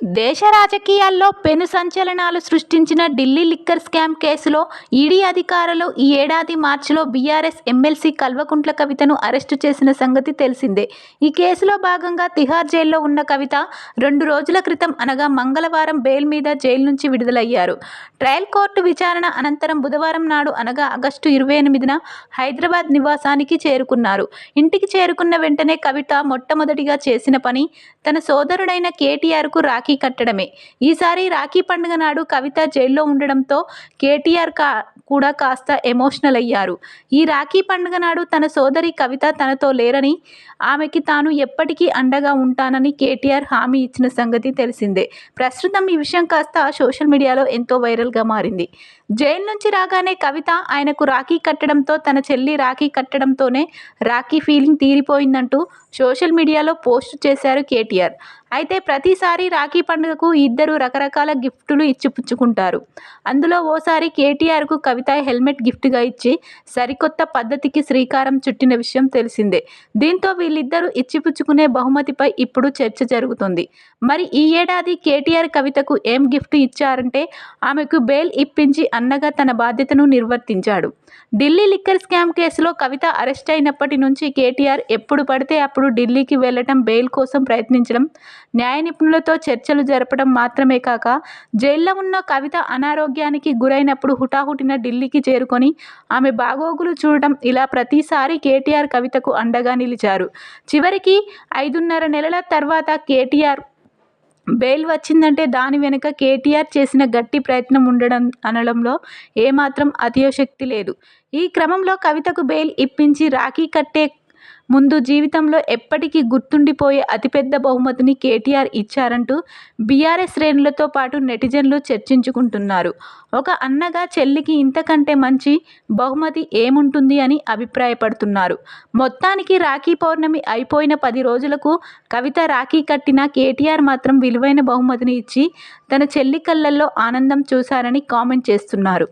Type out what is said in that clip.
దేశ రాజకీయాల్లో పెను సంచలనాలు సృష్టించిన ఢిల్లీ లిక్కర్ స్కామ్ కేసులో ఈడీ అధికారులు ఈ ఏడాది మార్చిలో బీఆర్ఎస్ ఎమ్మెల్సీ కల్వకుంట్ల కవితను అరెస్టు చేసిన సంగతి తెలిసిందే. ఈ కేసులో భాగంగా తిహార్ జైల్లో ఉన్న కవిత రెండు రోజుల క్రితం అనగా మంగళవారం బెయిల్ మీద జైలు నుంచి విడుదలయ్యారు. ట్రయల్ కోర్టు విచారణ అనంతరం బుధవారం నాడు అనగా ఆగస్టు ఇరవై ఎనిమిదిన హైదరాబాద్ నివాసానికి చేరుకున్నారు. ఇంటికి చేరుకున్న వెంటనే కవిత మొట్టమొదటిగా చేసిన పని తన సోదరుడైన కేటీఆర్కు రాఖీ కట్టడమే. ఈసారి రాఖీ పండుగ నాడు కవిత జైల్లో ఉండడంతో కేటీఆర్ కా కూడా కాస్త ఎమోషనల్ అయ్యారు. ఈ రాఖీ పండుగ నాడు తన సోదరి కవిత తనతో లేరని ఆమెకి తాను ఎప్పటికీ అండగా ఉంటానని కేటీఆర్ హామీ ఇచ్చిన సంగతి తెలిసిందే. ప్రస్తుతం ఈ విషయం కాస్త సోషల్ మీడియాలో ఎంతో వైరల్గా మారింది. జైలు నుంచి రాగానే కవిత ఆయనకు రాఖీ కట్టడంతో తన చెల్లి రాఖీ కట్టడంతోనే రాఖీ ఫీలింగ్ తీరిపోయిందంటూ సోషల్ మీడియాలో పోస్ట్ చేశారు కేటీఆర్. అయితే ప్రతిసారి రాఖీ పండుగకు ఇద్దరు రకరకాల గిఫ్టులు ఇచ్చిపుచ్చుకుంటారు. అందులో ఓసారి కేటీఆర్కు కవిత హెల్మెట్ గిఫ్ట్గా ఇచ్చి సరికొత్త పద్ధతికి శ్రీకారం చుట్టిన విషయం తెలిసిందే. దీంతో వీళ్ళిద్దరూ ఇచ్చిపుచ్చుకునే బహుమతిపై ఇప్పుడు చర్చ జరుగుతుంది. మరి ఈ ఏడాది కేటీఆర్ కవితకు ఏం గిఫ్ట్ ఇచ్చారంటే ఆమెకు బెయిల్ ఇప్పించి అన్నగా తన బాధ్యతను నిర్వర్తించాడు. ఢిల్లీ లిక్కర్ స్కామ్ కేసులో కవిత అరెస్ట్ అయినప్పటి నుంచి కేటీఆర్ ఎప్పుడు పడితే అప్పుడు ఢిల్లీకి వెళ్ళటం బెయిల్ కోసం ప్రయత్నించడం న్యాయ నిపుణులతో చర్చలు జరపడం మాత్రమే కాక జైల్లో ఉన్న కవిత అనారోగ్యానికి గురైనప్పుడు హుటాహుటిన ఢిల్లీకి చేరుకొని ఆమె బాగోగులు చూడటం ఇలా ప్రతిసారి కేటీఆర్ కవితకు అండగా నిలిచారు. చివరికి ఐదున్నర నెలల తర్వాత కేటీఆర్ బెయిల్ వచ్చిందంటే దాని వెనుక కేటీఆర్ చేసిన గట్టి ప్రయత్నం ఉండడం అనడంలో ఏమాత్రం అతియోశక్తి లేదు. ఈ క్రమంలో కవితకు బెయిల్ ఇప్పించి రాఖీ కట్టే ముందు జీవితంలో ఎప్పటికీ గుర్తుండిపోయే అతిపెద్ద బహుమతిని కేటీఆర్ ఇచ్చారంటూ బీఆర్ఎస్ శ్రేణులతో పాటు నెటిజన్లు చర్చించుకుంటున్నారు. ఒక అన్నగా చెల్లికి ఇంతకంటే మంచి బహుమతి ఏముంటుంది అని అభిప్రాయపడుతున్నారు. మొత్తానికి రాఖీ పౌర్ణమి అయిపోయిన పది రోజులకు కవిత రాఖీ కట్టిన కేటీఆర్ మాత్రం విలువైన బహుమతిని ఇచ్చి తన చెల్లి కళ్ళల్లో ఆనందం చూశారని కామెంట్ చేస్తున్నారు.